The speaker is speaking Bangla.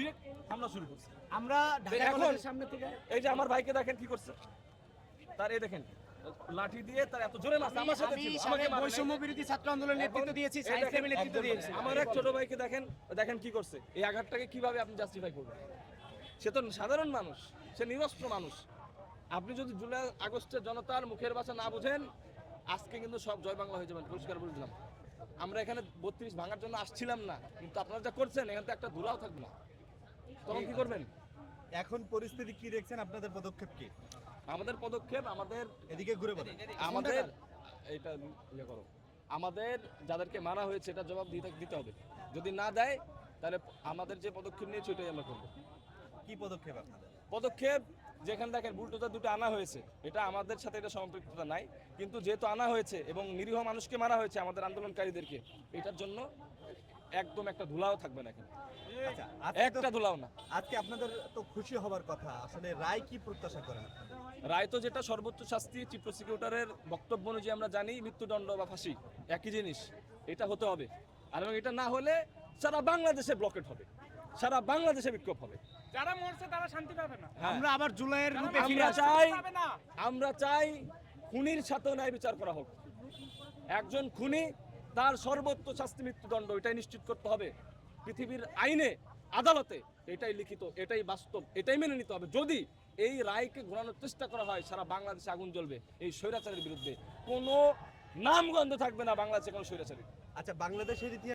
ডিরেক্ট হামলা শুরু করছে। আমরা এখন- সামনে থেকে এই যে আমার ভাইকে দেখেন কি করছে? তার এই দেখেন লাঠি দিয়ে তার এত জোরে মারছে আমার সাথে ছিল। আমাকে বৈষম্য বিরোধী ছাত্র আন্দোলনের নেতৃত্ব দিয়েছি সায়েন্স দেখেন, নেতৃত্ব দিয়েছি। আমার এক ছোট ভাইকে দেখেন দেখেন কি করছে। এই আঘাতটাকে কীভাবে আপনি জাস্টিফাই করবেন? সে তো সাধারণ মানুষ সে নিরস্ত্র মানুষ। আপনি যদি জুলাই আগস্টের জনতার মুখের ভাষা না বুঝেন আজকে কিন্তু সব জয় বাংলা হয়ে যাবেন পরিষ্কার বুঝলাম আমরা এখানে বত্রিশ ভাঙার জন্য আসছিলাম না কিন্তু আপনারা যা করছেন এখান থেকে একটা ধুলাও থাকবে না। তখন কি করবেন? এখন পরিস্থিতি কি দেখছেন? আপনাদের পদক্ষেপ কি? আমাদের পদক্ষেপ আমাদের এদিকে ঘুরে বলেন। আমাদের এটা ইয়ে করো। আমাদের যাদেরকে মারা হয়েছে এটা জবাব দিতে দিতে হবে। যদি না দেয় তাহলে আমাদের যে পদক্ষেপ নিয়েছে ওইটাই আমরা করব। কি পদক্ষেপ আপনাদের? পদক্ষেপ যেখানে দেখেন বুলডোজার দুটো আনা হয়েছে এটা আমাদের সাথে এটা সম্পৃক্ততা নাই। কিন্তু যেহেতু আনা হয়েছে এবং নিরীহ মানুষকে মারা হয়েছে আমাদের আন্দোলনকারীদেরকে এটার জন্য একদম একটা ধুলাও থাকবে না কিন্তু আচ্ছা আজকে তো- একটা ধুলাও না। আজকে আপনাদের তো খুশি হবার কথা আসলে রায় কি প্রত্যাশা করেন রায় তো যেটা সর্বোচ্চ শাস্তি চিফ প্রসিকিউটরের বক্তব্য অনুযায়ী আমরা জানি মৃত্যুদণ্ড বা ফাঁসি একই জিনিস এটা হতে হবে। আর এবং এটা না হলে সারা বাংলাদেশে ব্লকেট হবে। সারা বাংলাদেশে বিক্ষোভ হবে। যারা মরছে তারা শান্তি পাবে না। হ্যাঁ। আমরা আবার জুলাইয়ের রূপে ফিরে আমরা চাই আমরা চাই খুনির সাথেও ন্যায় বিচার করা হোক। একজন খুনি তার সর্বোচ্চ শাস্তি মৃত্যুদণ্ড, এটাই নিশ্চিত করতে হবে। পৃথিবীর আইনে, আদালতে এটাই লিখিত, এটাই বাস্তব, এটাই মেনে নিতে হবে। যদি এই রায়কে ঘোরানোর চেষ্টা করা হয়, সারা বাংলাদেশে আগুন জ্বলবে এই স্বৈরাচারের বিরুদ্ধে। কোনো নামগন্ধ থাকবে না বাংলাদেশে কোনো স্বৈরাচারী আচ্ছা বাংলাদেশের ইতিহাস